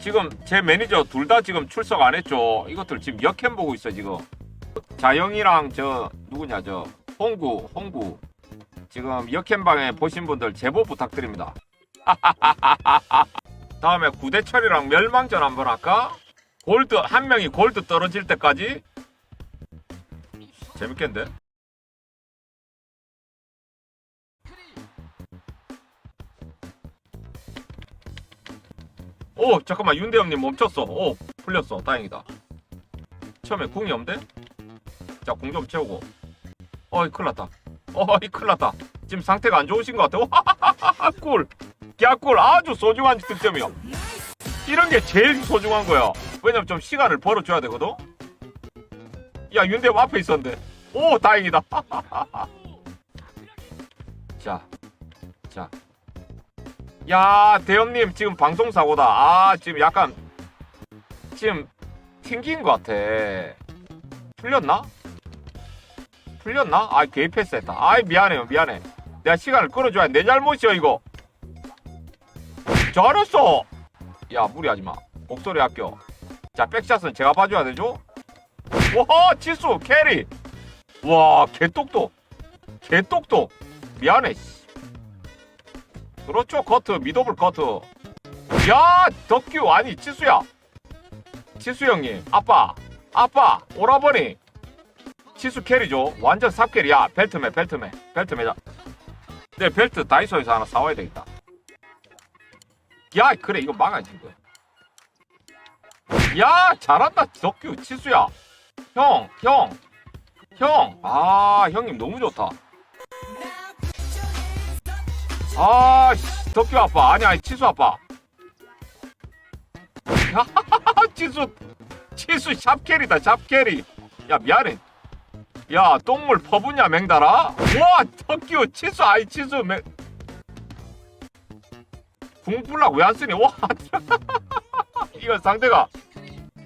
지금 제 매니저 둘 다 지금 출석 안 했죠. 이것들 지금 역캠 보고 있어 지금. 자영이랑 저 누구냐 저 홍구 홍구 지금 역캠방에 보신 분들 제보 부탁드립니다. 다음에 구대철이랑 멸망전 한번 할까? 골드 한 명이 골드 떨어질 때까지 재밌겠는데? 오 잠깐만 윤대 형님 멈췄어. 오 풀렸어. 다행이다. 처음에 궁이 없는데? 자궁좀 채우고. 어이 큰일났다. 어이 큰일났다. 지금 상태가 안 좋으신 것 같아. 꿀. 개꿀. 아주 소중한 득점이야 이런 게 제일 소중한 거야. 왜냐면 좀 시간을 벌어줘야 되거든? 야 윤대 형 앞에 있었는데. 오 다행이다. 자 자. 야, 대형님 지금 방송 사고다. 아, 지금 약간 지금 튕긴 것 같아. 풀렸나? 풀렸나? 아, 개입했어 했다. 아이, 미안해요, 미안해. 내가 시간을 끌어줘야 내 잘못이야, 이거. 잘했어. 야, 무리하지 마. 목소리 아껴. 자, 백샷은 제가 봐줘야 되죠? 와, 치수, 캐리. 와, 개똑똑. 개똑똑. 미안해, 씨. 그렇죠 커트. 미더블 커트. 야 덕규. 아니 치수야. 치수 형님 아빠. 아빠 오라버니. 치수 캐리죠. 완전 삽캐리 야. 벨트매 벨트매. 벨트매 자내 벨트 다이소에서 하나 사와야 되겠다. 야 그래. 이거 막아야지 이거 야 잘한다 덕규. 치수야. 형 형 형 아 형님 너무 좋다 아, 씨, 덕규 아빠. 아니, 아니, 치수 아빠. 치수, 치수 샵캐리다, 샵캐리. 야, 미안해. 야, 똥물 퍼부냐, 맹달아? 와, 덕규, 치수, 아이, 치수, 맹. 궁풀락 왜 안 쓰니? 와, 이거 상대가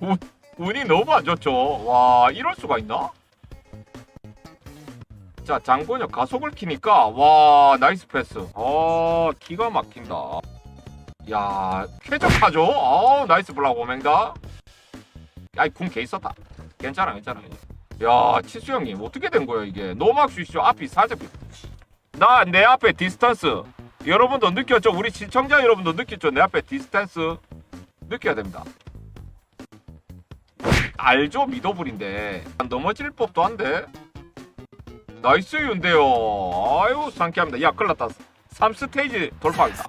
운, 운이 너무 안 좋죠. 와, 이럴 수가 있나? 자 장본혁 가속을 키니까 와 나이스 패스. 어 기가 막힌다. 야 쾌적하죠? 어 나이스 블락 오맹다. 야이 궁개 있었다. 괜찮아 괜찮아. 야 치수 형님 어떻게 된 거야 이게? 노막 슈쇼 앞이 사제 나내 앞에 디스턴스. 여러분도 느꼈죠? 우리 시청자 여러분도 느꼈죠? 내 앞에 디스턴스. 느껴야 됩니다. 알죠? 미더블인데. 넘어질 법도 한데 나이스 윤대요. 아유 상쾌합니다. 야 큰일났다. 3스테이지 돌파하겠다.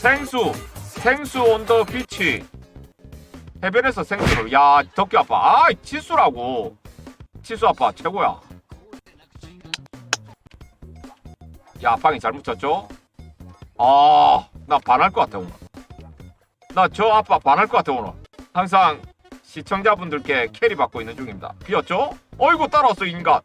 생수 생수 온더 비치 해변에서 생수를 야 덕규 아빠 아 치수라고 치수 아빠 최고야. 야 방이 잘못 쳤죠? 아나 반할 것 같아 오늘. 나 저 아빠 반할 것 같아 오늘. 항상 시청자분들께 캐리 받고 있는 중입니다. 비었죠? 어이구 따라왔어 인간.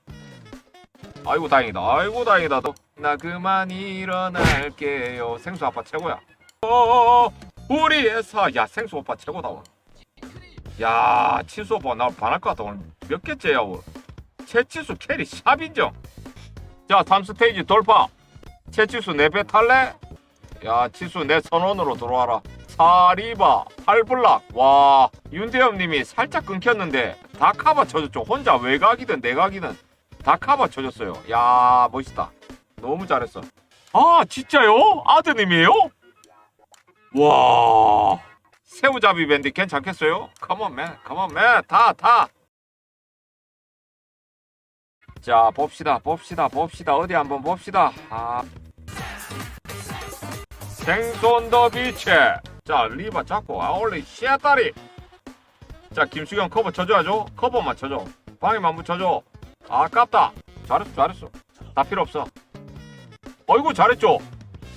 아이고 다행이다. 아이고 다행이다. 또. 나 그만 일어날게요. 생수 아빠 최고야. 어, 우리의 사. 야 생수 오빠 최고다 오늘. 야 치수 오빠 나 반할 것 같다 오늘. 몇 개째야 오늘. 최치수 캐리 샵 인정. 자 3스테이지 돌파. 최치수 4배 탈래? 야 치수 내 선원으로 들어와라. 사리바 팔블락 와 윤대엽님이 살짝 끊겼는데 다 카바 쳐줬죠 혼자 외곽이든 내각이든 다 카바 쳐줬어요. 야 멋있다. 너무 잘했어. 아 진짜요? 아드님이에요? 와 새우잡이 밴드 괜찮겠어요? 컴온 맨 컴온 맨 다 다. 자 봅시다 봅시다 봅시다 어디 한번 봅시다. 아. 생손 더 비체. 자 리바 잡고 아올리 씨앗다리. 자 김수경 커버 쳐줘야죠. 커버만 쳐줘. 방에만 붙여줘. 아깝다. 잘했어, 잘했어. 다 필요 없어. 어이구, 잘했죠?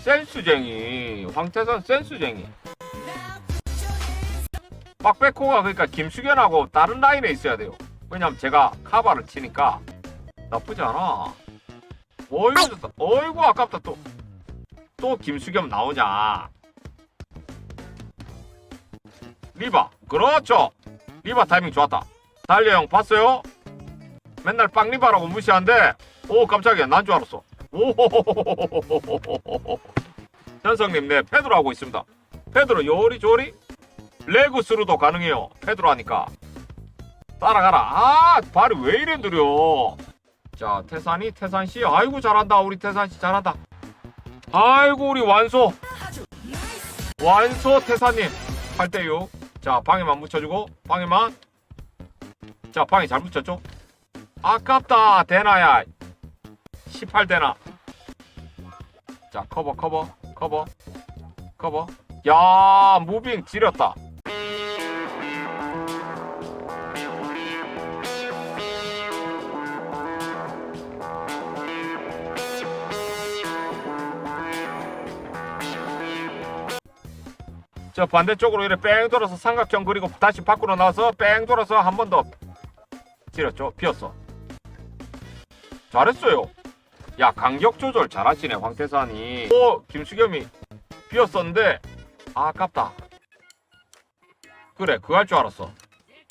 센스쟁이. 황태선 센스쟁이. 박백호가 그러니까 김수견하고 다른 라인에 있어야 돼요. 왜냐면 제가 카바를 치니까 나쁘지 않아. 어이구, 좋다. 어이구, 아깝다, 또. 또 김수겸 나오자. 리바. 그렇죠. 리바 타이밍 좋았다. 달려 형 봤어요? 맨날 빵리바라고 무시한데 오 깜짝이야 난 줄 알았어 오호호호호호호호호호호 현성님 네 패드로 하고 있습니다 패드로 요리 조리 레그스루도 가능해요. 패드로 하니까. 따라가라. 아, 발이 왜 이래 느려. 자, 태산이, 태산씨. 아이고, 잘한다. 우리 태산씨 잘한다. 아이고, 우리 완소. 완소 태산님. 8대6. 자, 방에만 묻혀주고, 방에만. 자, 방에 잘 묻혔죠? 아깝다. 대나야. 18대나. 자, 커버, 커버, 커버, 커버. 야, 무빙 지렸다. 저 반대쪽으로 이렇게 뺑 돌아서 삼각형 그리고 다시 밖으로 나와서 뺑 돌아서 한 번더 지렸죠. 비었어. 잘했어요. 야 간격 조절 잘하시네 황태산이. 오 김수겸이 비었었는데 아, 아깝다. 그래 그거 할 줄 알았어.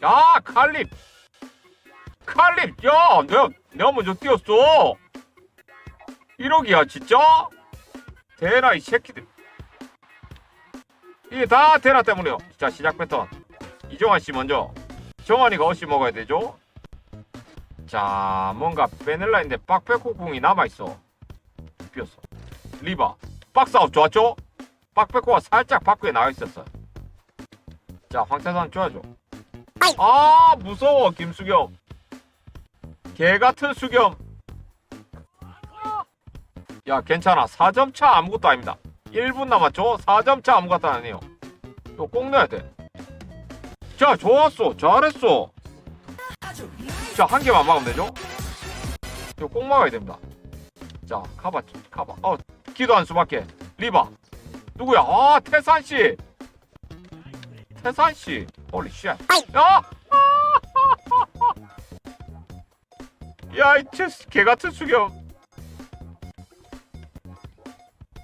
야 칼립 칼립 야 내가 내가 먼저 뛰었어. 1억이야 진짜? 대라 이 새끼들. 이게 다 테라 때문이요. 자 시작 패턴. 이종환 씨 먼저. 정환이가 어씨 먹어야 되죠. 자 뭔가 베넬라인데 빡백호궁이 남아 있어. 비었어. 리바. 박스아웃 좋았죠? 빡백호가 살짝 밖에 나가 있었어. 자 황태산 줘야죠. 아 무서워 김수겸. 개 같은 수겸. 야 괜찮아 4점 차 아무것도 아닙니다. 1분 남았죠? 4점 차 아무것도 아니에요. 이거 꼭 넣어야 돼. 자, 좋았어. 잘했어. 자, 한 개만 막으면 되죠? 이거 꼭 막아야 됩니다. 자, 카바, 카바. 어, 기도한 수밖에. 리바. 누구야? 아, 태산 씨. 태산 씨. 홀리 쉣. 야! 야, 이 체스, 개 같은 수염.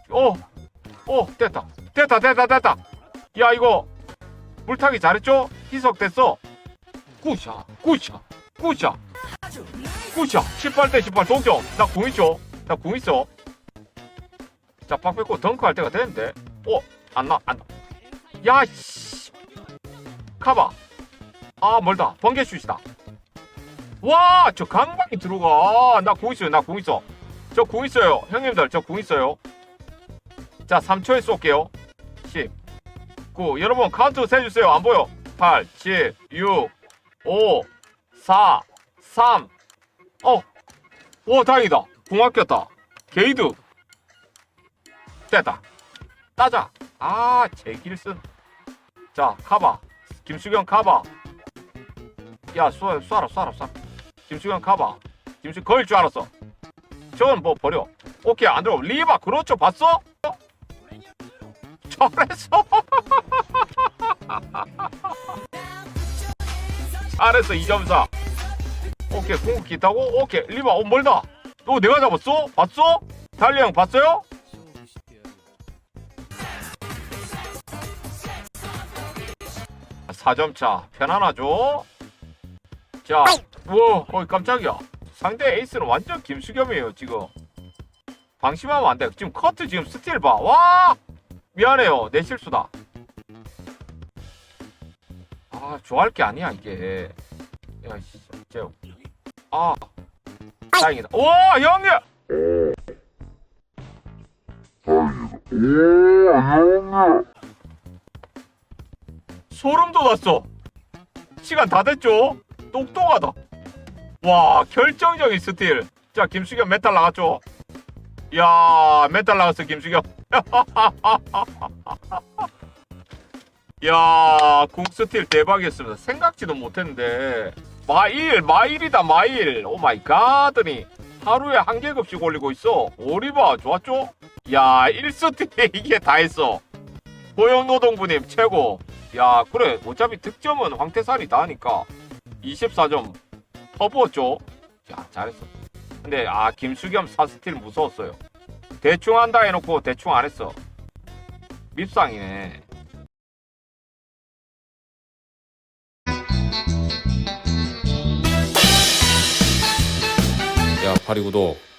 어, 오 됐다 됐다 됐다 됐다 야 이거 물타기 잘했죠? 희석 됐어 굿샷 굿샷 굿샷 굿샷 18대 18 동점 나 공 있죠? 나 공 있어. 자박 뺏고 덩크 할 때가 됐는데. 어? 안나 안나. 야씨. 카바 아 멀다. 번개 슛이다. 와 저 강박이 들어가. 나 공 있어요 나 공 있어. 저 공 있어요. 형님들 저 공 있어요. 자, 3초에 쏠게요. 10, 9. 여러분, 카운트 세주세요. 안 보여. 8, 7, 6, 5, 4, 3. 어. 오, 다행이다. 궁합 꼈다. 게이드. 됐다. 따자. 아, 제길슨. 자, 카바. 김수경 카바. 야, 쏴, 쏴라, 쏴라, 쏴. 김수경 카바. 김수 거일 줄 알았어. 저건 뭐 버려. 오케이, 안 들어. 리바, 그렇죠. 봤어? 잘했어. 잘했어 2점사. 오케이 궁극기 타고 오케이 리바 어 멀다. 너 내가 잡았어? 봤어? 달리 형 봤어요? 아, 4점차 편안하죠? 자, 우와, 어이 깜짝이야. 상대 에이스는 완전 김수겸이에요 지금. 방심하면 안 돼. 지금 커트 지금 스틸 봐. 와! 미안해요. 내 실수다. 아, 좋아할 게 아니야, 이게. 야, 씨, 재호. 아, 다행이다. 와, 형님! 소름 돋았어. 시간 다 됐죠? 똑똑하다. 와, 결정적인 스틸. 자, 김수겸 메탈 나갔죠? 야, 메탈 나갔어, 김수겸. 야, 궁스틸 대박이었습니다. 생각지도 못했는데 마일, 마일이다, 마일. 오 마이 갓더니 하루에 한 개급씩 올리고 있어. 오리바 좋았죠? 야, 1스틸 이게 다 했어. 고용노동부님 최고. 야, 그래. 어차피 득점은 황태산이 다 하니까 24점 퍼부었죠? 야, 잘했어. 근데 아, 김수겸 4스틸 무서웠어요. 대충 한다 해놓고 대충 안 했어. 밉상이네. 파리 구독.